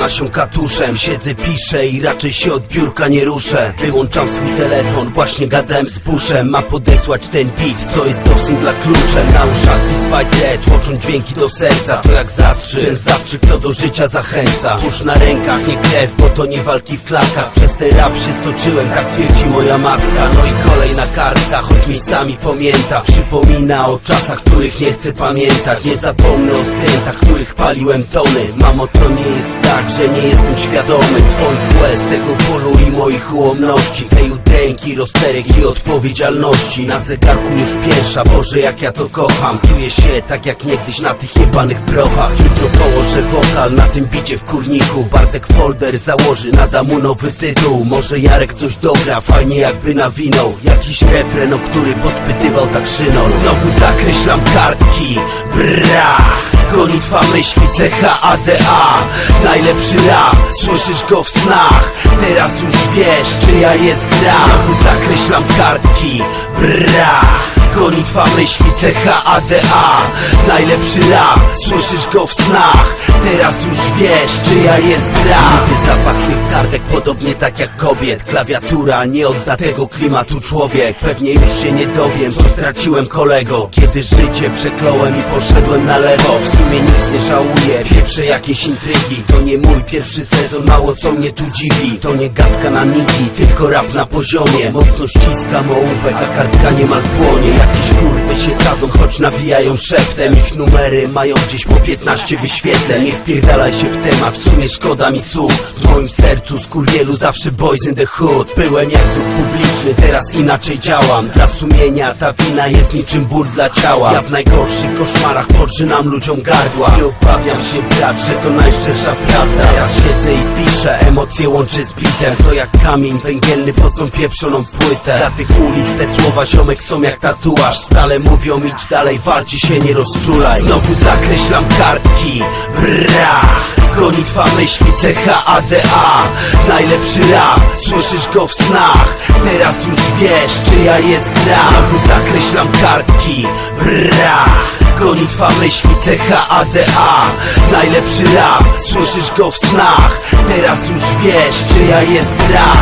Kartka naszą katuszem. Siedzę, piszę i raczej się od biurka nie ruszę. Wyłączam swój telefon, właśnie gadałem z Bushem. Ma podesłać ten beat, co jest do singla kluczem. Na uszach by Dead, tłoczą dźwięki do serca. To jak zastrzyk, ten zastrzyk co do życia zachęca. Tuż na rękach, nie krew, bo to nie walki w klakach Przez ten rap się stoczyłem, tak twierdzi moja matka. No i kolejna kartka, choć miejscami pamięta. Przypomina o czasach, których nie chcę pamiętać. Nie zapomnę o skrętach, których paliłem tony. Mamo, to nie jest tak, że nie jestem świadomy Twoich łez, tego bólu i moich ułomności. Tej udręki, rozterek i odpowiedzialności. Na zegarku już pierwsza, Boże jak ja to kocham. Czuję się tak jak niegdyś na tych jebanych prochach. Jutro położę wokal na tym bicie w kurniku. Bartek folder założy, nada mu nowy tytuł. Może Jarek coś dogra, fajnie jakby nawinął Jakiś refren, o który podpytywał tak szyną Znowu zakreślam kartki, bra Gonitwa myśli CHADA Najlepszy rap, słyszysz go w snach. Teraz już wiesz, czyja jest gra. Znowu zakreślam kartki, bra. Gonitwa myśli CHADA Najlepszy rap, słyszysz go w snach Teraz już wiesz, czyja jest gra. Lubię zapach tych kartek, podobnie tak jak kobiet. Klawiatura nie odda tego klimatu człowiek. Pewnie już się nie dowiem, co straciłem kolego. Kiedy życie przekląłem i poszedłem na lewo. W sumie nic nie żałuję, pieprzę jakieś intrygi. To nie mój pierwszy sezon, mało co mnie tu dziwi. To nie gadka na niki, tylko rap na poziomie. Mocno ściskam ołówek, a kartka niemal płonie. Jakieś kurwy się sadzą, choć nawijają szeptem. Ich numery mają gdzieś po 15 wyświetleń Nie wpierdalaj się w temat, w sumie szkoda mi słów. W moim sercu z kurwielu zawsze boys in the hood. Byłem jak duch publiczny, teraz inaczej działam. Dla sumienia ta wina jest niczym ból dla ciała. Ja w najgorszych koszmarach podrzynam ludziom gardła. Nie obawiam się brać, że to najszczersza prawda. Teraz siedzę i piszę, emocje łączę z bitem. To jak kamień węgielny pod tą pieprzoną płytę. Dla tych ulic te słowa ziomek są jak tatuaż. Stale mówią idź dalej, walczy się nie rozczulaj. Znowu zakreślam kartki, bra Gonitwa myśli CHADA Najlepszy rap, słyszysz go w snach. Teraz już wiesz, czyja jest gra. Znowu zakreślam kartki, bra. Gonitwa myśli CHADA Najlepszy rap, słyszysz go w snach. Teraz już wiesz, czyja jest gra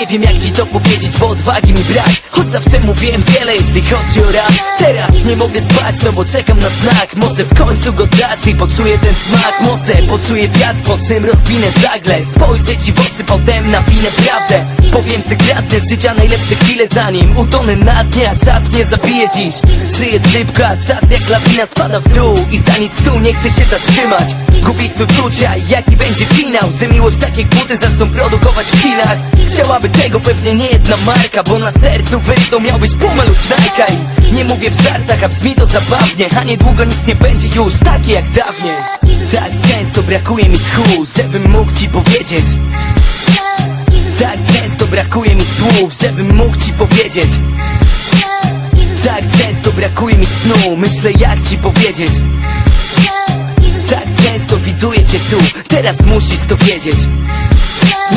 Nie wiem jak ci to powiedzieć, bo odwagi mi brak. Choć zawsze mówiłem wiele, jeśli chodzi o rap Teraz nie mogę spać, no bo czekam na znak. Może w końcu go dasz i poczuję ten smak. Może poczuję wiatr, po czym rozwinę żagle Spojrzę ci w oczy, potem napinę prawdę. Powiem, że kradnę życia najlepsze chwile Zanim utonę na dnie, a czas mnie zabije dziś. Żyję szybko, a czas jak lawina spada w dół. I za nic tu nie chcę się zatrzymać. Gubisz uczucia, jaki będzie finał. Że miłość tak jak buty zaczną produkować w chwilach Chciałaby tego pewnie nie jedna marka Bo na sercu wyryto miałbyś pumę lub Nike Nie mówię w żartach, a brzmi to zabawnie A niedługo nic nie będzie już takie jak dawniej. Tak często brakuje mi tchu, żebym mógł ci powiedzieć. Tak często brakuje mi słów, żebym mógł ci powiedzieć. Tak często brakuje mi snu, myślę jak ci powiedzieć. Tak często widuję cię tu, teraz musisz to wiedzieć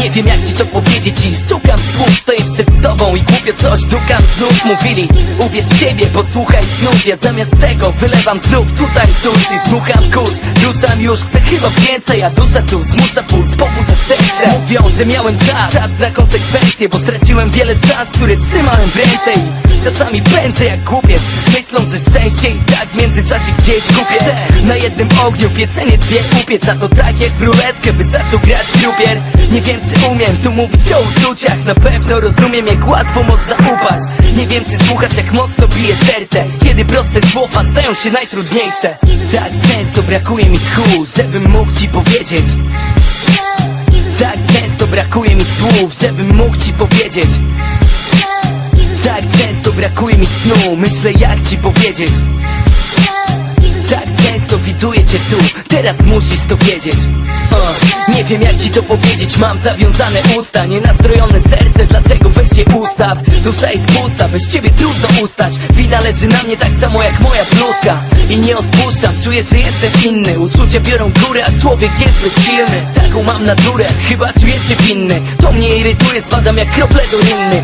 nie wiem jak ci to powiedzieć i szukam słów Stoję przed tobą i głupio coś dukam znów. Mówili uwierz w siebie, posłuchaj znów. Ja zamiast tego wylewam znów tutaj tuż I zmucham kurz, ruszam już Chcę chyba więcej, a dusza tu zmusza puls Pobudza serce. Mówią, że miałem czas, czas na konsekwencje Bo straciłem wiele szans, które trzymałem w ręce. Czasami pędzę jak głupiec Myślą, że szczęście i tak w międzyczasie gdzieś kupię. Na jednym ogniu pieczenie dwie upiec A to tak jak w ruletkę, by zaczął grać krupier Nie wiem czy umiem tu mówić o uczuciach. Na pewno rozumiem jak łatwo można upaść. Nie wiem czy słuchasz jak mocno bije serce. Kiedy proste słowa stają się najtrudniejsze. Tak często brakuje mi tchu, żebym mógł ci powiedzieć. Tak często brakuje mi słów, żebym mógł ci powiedzieć. Tak często brakuje mi snu, myślę jak ci powiedzieć. Tak często widuję cię tu, teraz musisz to wiedzieć. Uh, Nie wiem jak ci to powiedzieć, mam zawiązane usta. Nienastrojone serce, dlatego weź je ustaw. Dusza jest pusta, bez ciebie trudno ustać. Wina leży na mnie tak samo jak moja bluzka. I nie odpuszczam, czuję, że jestem inny. Uczucia biorą górę, a człowiek jest bezsilny. Taką mam naturę, chyba czuję się winny. To mnie irytuje, spadam jak krople do rynny